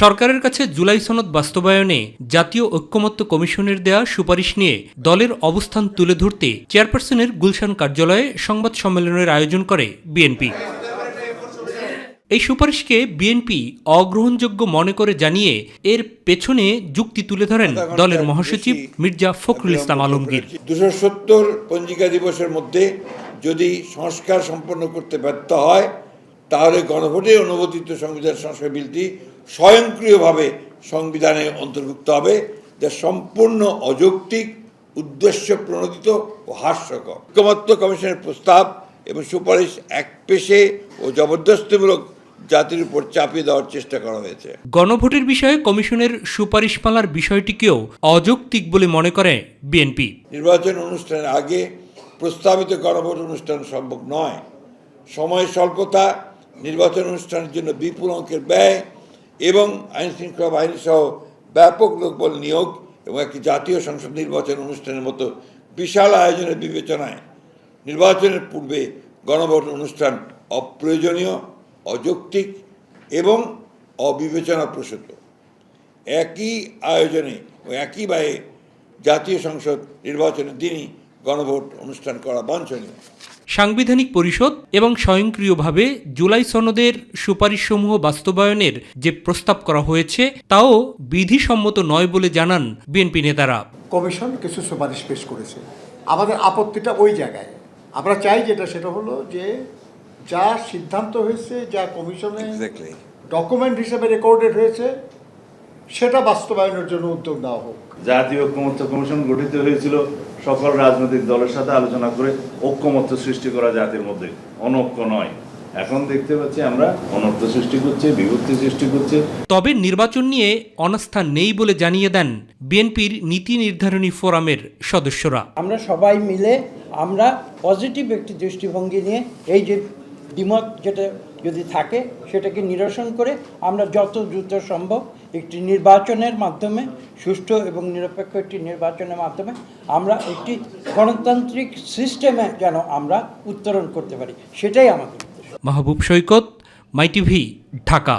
সরকারের কাছে জুলাই সনদ বাস্তবায়নে জাতীয় ঐক্যমত্য কমিশনের দেয়া সুপারিশ নিয়ে দলের অবস্থান তুলে ধরতে চেয়ারপারসনের গুলশান কার্যালয়ে সংবাদ সম্মেলনের আয়োজন করে বিএনপি। এই সুপারিশকে বিএনপি অগ্রহণযোগ্য মনে করে জানিয়ে এর পেছনে যুক্তি তুলে ধরেন দলের মহাসচিব মির্জা ফখরুল ইসলাম আলমগীর। দুশো সত্তর পঞ্জিকা দিবসের মধ্যে যদি সংস্কার সম্পন্ন করতে ব্যর্থ হয়, তাহলে গণভোটে অনুমোদিত সংবিধান সংস্কার বিলটি স্বয়ংক্রিয়ভাবে সংবিধানে অন্তর্ভুক্ত হবে যা সম্পূর্ণ অযৌক্তিক উদ্দেশ্য প্রণোদিত ও হাস্যকর। ঐক্যমত্য কমিশনের প্রস্তাব এবং সুপারিশ এক পেশে ও জবরদস্তিমূলক জাতির উপর চাপিয়ে দেওয়ার চেষ্টা করা হয়েছে। গণভোটের বিষয়ে কমিশনের সুপারিশমালার বিষয়টিকেও অযৌক্তিক বলে মনে করে বিএনপি। নির্বাচন অনুষ্ঠানের আগে প্রস্তাবিত গণভোট অনুষ্ঠান সম্ভব নয়। সময় স্বল্পতা নির্বাচন অনুষ্ঠানের জন্য বিপুল অঙ্কের ব্যয় এবং আইন শৃঙ্খলা বাহিনী সহ ব্যাপক লোকবল নিয়োগ এবং একটি জাতীয় সংসদ নির্বাচন অনুষ্ঠানের মতো বিশাল আয়োজনের বিবেচনায় নির্বাচনের পূর্বে গণভোট অনুষ্ঠান অপ্রয়োজনীয়, অযৌক্তিক এবং অবিবেচনাপ্রসূত। একই আয়োজনে ও একই ব্যয়ে জাতীয় সংসদ নির্বাচনের দিনই গণভোট অনুষ্ঠান করা বাঞ্ছনীয়। সাংবিধানিক পরিষদ এবং স্বয়ংক্রিয়ভাবে জুলাই সনদের সুপারিশসমূহ বাস্তবায়নের যে প্রস্তাব করা হয়েছে তাও বিধিসম্মত নয় বলে জানান বিএনপি নেতারা। কমিশন কিছু সুপারিশ পেশ করেছে। আমাদের আপত্তিটা ওই জায়গায়। আমরা চাই যেটা সেটা হলো যে যা সিদ্ধান্ত হয়েছে যা কমিশনে ডকুমেন্ট হিসেবে রেকর্ডেড হয়েছে সেটা বাস্তবায়নের জন্য উদ্যোগ নেওয়া হোক। জাতীয় ঐক্যমত্য কমিশন গঠিত হয়েছিল সকল রাজনৈতিক দলের সাথে আলোচনা করে ঐক্যমত্য সৃষ্টি করা জাতির মধ্যে। অনৈক্য নয়। এখন দেখতে পাচ্ছি আমরা অনৈক্য সৃষ্টি করছে বিভক্তি সৃষ্টি করছে। তবে নির্বাচন নিয়ে অনাস্থা নেই বলে জানিয়ে দেন বিএনপির নীতি নির্ধারণী ফোরামের সদস্যরা। আমরা সবাই মিলে আমরা পজিটিভ একটি দৃষ্টিভঙ্গি নিয়ে এই যে দ্বিমত যেটা যদি থাকে সেটাকে নিরসন করে আমরা যত দ্রুত সম্ভব একটি নির্বাচনের মাধ্যমে, সুষ্ঠু এবং নিরপেক্ষ একটি নির্বাচনের মাধ্যমে আমরা একটি গণতান্ত্রিক সিস্টেমে যেন আমরা উত্তরণ করতে পারি। সেটাই আমাদের মাহবুব সৈকত মাইটিভি ঢাকা।